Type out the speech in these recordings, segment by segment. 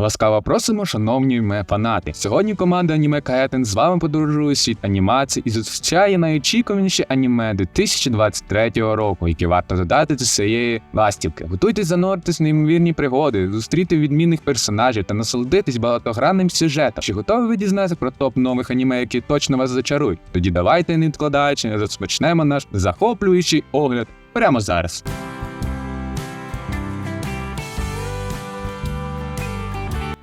Ласкаво просимо, шановні аніме фанати. Сьогодні команда аніме Каетен з вами подорожує світ анімації і зустрічає найочікуваніші аніме 2023 року, які варто додати до своєї ластівки. Готуйтесь зануритись в неймовірні пригоди, зустріти відмінних персонажів та насолодитись багатогранним сюжетом. Чи готові ви дізнатися про топ нових аніме, які точно вас зачарують? Тоді давайте, не відкладаючи, розпочнемо наш захоплюючий огляд прямо зараз.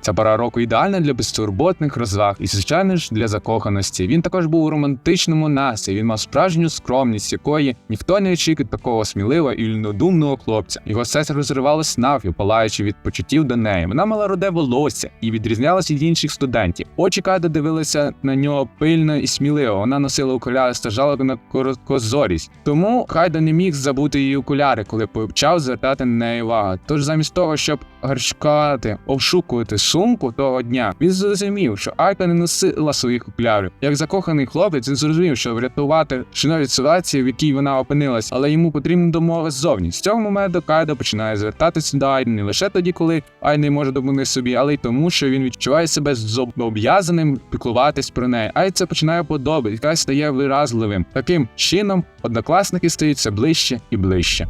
Ця пора року ідеальна для безтурботних розваг і, звичайно ж, для закоханості. Він також був у романтичному настрої. Він мав справжню скромність, якої ніхто не очікує такого сміливого і вільнодумного хлопця. Його серце розривалось навпіл, палаючи від почуттів до неї. Вона мала руде волосся і відрізнялася від інших студентів. Очі Кайда дивилися на нього пильно і сміливо. Вона носила окуляри, стажала на короткозорість. Тому Кайда не міг забути її окуляри, коли почав звертати на неї увагу. Тож замість того, щоб гарчкати, обшукувати сумку того дня, він зрозумів, що Айка не носила своїх окулярів. Як закоханий хлопець, він зрозумів, що врятувати шино від ситуації, в якій вона опинилась, але йому потрібна домова ззовні. З цього моменту Кайда починає звертатися до Айни не лише тоді, коли Айна не може допомогти собі, але й тому, що він відчуває себе зобов'язаним піклуватись про неї. Ай це починає подобати, Кай стає виразливим. Таким чином, однокласники стають все ближче і ближче.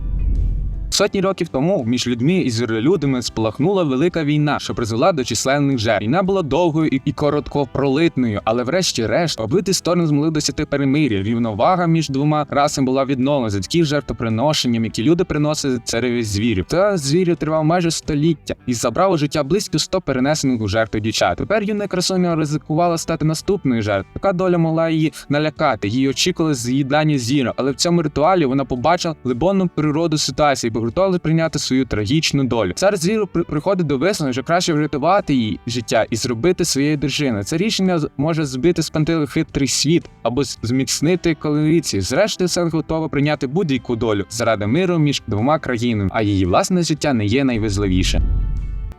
Сотні років тому між людьми і звіролюдами спалахнула велика війна, що призвела до численних жертв. Війна була довгою і, короткопролитною, але врешті-решт обидві сторони змогли досягти перемир'я. Рівновага між двома расами була відновлена завдяки жертвоприношенням, які люди приносили цареві звірів. Та звірів тривав майже століття і забрав у життя близько 100 перенесених у жертву дівчат. Тепер юна красуня ризикувала стати наступною жертвою. Така доля могла її налякати. Її очікували з'їдання зіра, але в цьому ритуалі вона побачила глибонну природу ситуації готові прийняти свою трагічну долю. Цар звіру приходить до висновку, що краще врятувати її життя і зробити своєю дружиною. Це рішення може збити з пантелих хитрий світ або зміцнити коаліцію. Зрештою, Сен готова прийняти будь-яку долю заради миру між двома країнами, а її власне життя не є найважливіше.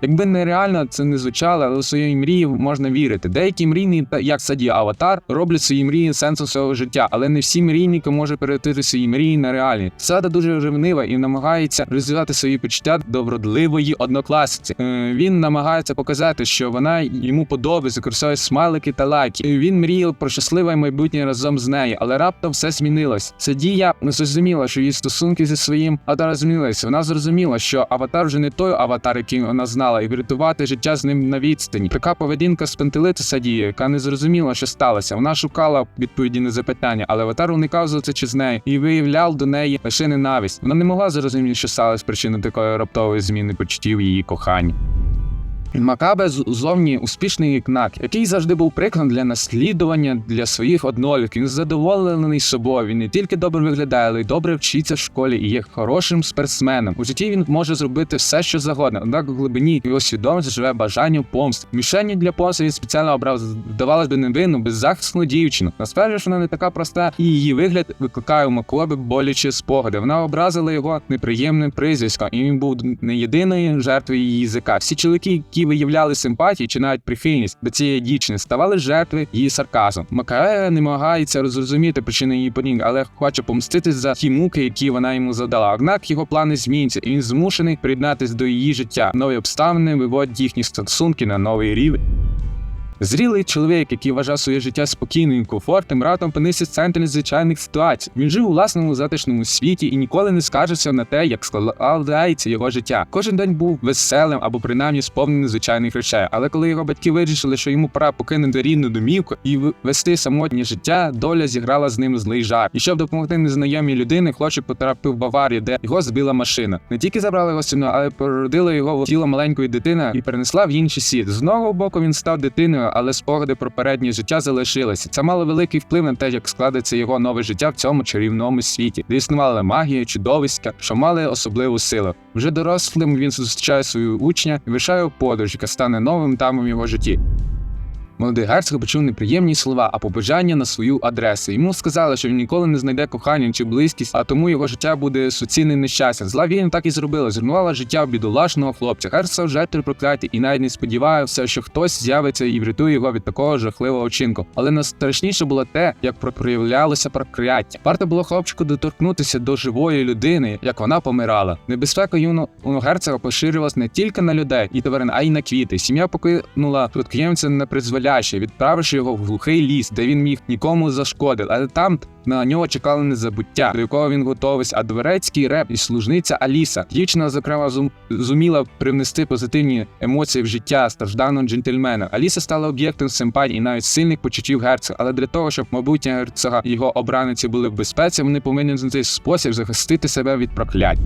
Якби нереально це не звучало, але у свої мрії можна вірити. Деякі мрійні, як саді Аватар, роблять свої мрії сенсом свого життя, але не всі мрійники можуть перетворити свої мрії на реальні. Сада дуже ревнива і намагається розвивати свої почуття до вродливої однокласниці. Е, він намагається показати, що вона йому подобається, використовує смайлики та лайки. Він мріяв про щасливе майбутнє разом з нею, але раптом все змінилось. Садія не зрозуміла, що її стосунки зі своїм аватаром змінилися. Вона зрозуміла, що аватар вже не той аватар, який вона знала і врятувати життя з ним на відстані. Така поведінка спантелити Садії, яка не зрозуміла, що сталося. Вона шукала відповіді на запитання, але аватар уникав зустрічі з нею і виявляв до неї лише ненависть. Вона не могла зрозуміти, що сталося причиною такої раптової зміни почуттів її кохання. Макабе зовні успішний кнак, який завжди був прикладом для наслідування для своїх однолітків. Він задоволений собою. Він не тільки добре виглядає, але й добре вчиться в школі і є хорошим спортсменом. У житті він може зробити все, що завгодно. Однак у глибині його свідомості живе бажання помсти. Мішені для помсти він спеціально обрав, здавалось би, невинну, беззахисну дівчину. Насправді ж вона не така проста, і її вигляд викликає у Макобі болячі спогади. Вона образила його неприємним прізвиськом, і він був не єдиною жертвою її язика. Всі чоловіки, які виявляли симпатію чи навіть прихильність до цієї дівчини, ставали жертви її сарказму. Макаре намагається розрозуміти причини її поведінки, але хоче помститись за ті муки, які вона йому задала. Однак його плани змінюються, і він змушений приєднатись до її життя. Нові обставини виводять їхні стосунки на новий рівень. Зрілий чоловік, який вважав своє життя спокійним і комфортним, раптом опинився в центрі звичайних ситуацій. Він жив у власному затишному світі і ніколи не скаржився на те, як складається його життя. Кожен день був веселим або принаймні сповнений звичайних речей. Але коли його батьки вирішили, що йому пора покинути рідну домівку і вести самотнє життя, доля зіграла з ним злий жар. І щоб допомогти незнайомій людині, хлопчик потрапив в Баварію, де його збила машина. Не тільки забрали його сім'ю, але породила його в тіло маленької дитини і перенесла в інший світ. З одного боку він став дитиною але спогади про переднє життя залишилися. Це мало великий вплив на те, як складеться його нове життя в цьому чарівному світі, де існувала магія, чудовиська, що мали особливу силу. Вже дорослим він зустрічає свою учня і вишає подорож, яка стане новим тамом його житті. Молодий герцог почув неприємні слова, а побажання на свою адресу. Йому сказали, що він ніколи не знайде кохання чи близькість, а тому його життя буде суцільним нещастям. Зла війна так і зробила, зруйнувала життя бідолашного хлопця. Герцог жертв прокляті і навіть не сподівався, що хтось з'явиться і врятує його від такого жахливого вчинку. Але найстрашніше було те, як про- проявлялося прокляття. Варто було хлопчику доторкнутися до живої людини, як вона помирала. Небезпека юного герцога поширювалась не тільки на людей і тварин, а й на квіти. Сім'я покинула спадкоємця непризволяще, відправивши його в глухий ліс, де він міг нікому зашкодити. Але там на нього чекало незабуття, до якого він готовився. А дворецький реп і служниця Аліса. Дівчина, зокрема, зум- зуміла привнести позитивні емоції в життя стражданого джентльмена. Аліса стала об'єктом симпатії і навіть сильних почуттів герцога. Але для того, щоб майбутнє герцога його обраниці були в безпеці, вони повинні знайти спосіб захистити себе від проклять.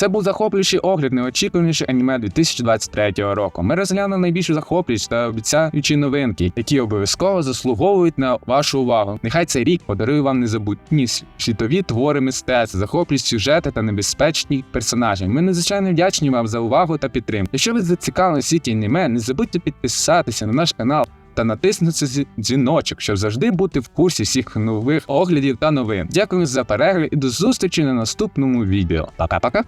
Це був захоплюючий огляд найочікуваніший аніме 2023 року. Ми розглянули найбільш захоплюючі та обіцяючі новинки, які обов'язково заслуговують на вашу увагу. Нехай цей рік подарує вам незабутні світові твори мистецтва, захоплюючі сюжети та небезпечні персонажі. Ми надзвичайно вдячні вам за увагу та підтримку. Якщо ви зацікавлені в світі аніме, не забудьте підписатися на наш канал. Та натиснути дзвіночок, щоб завжди бути в курсі всіх нових оглядів та новин. Дякую за перегляд і до зустрічі на наступному відео. Пока-пока!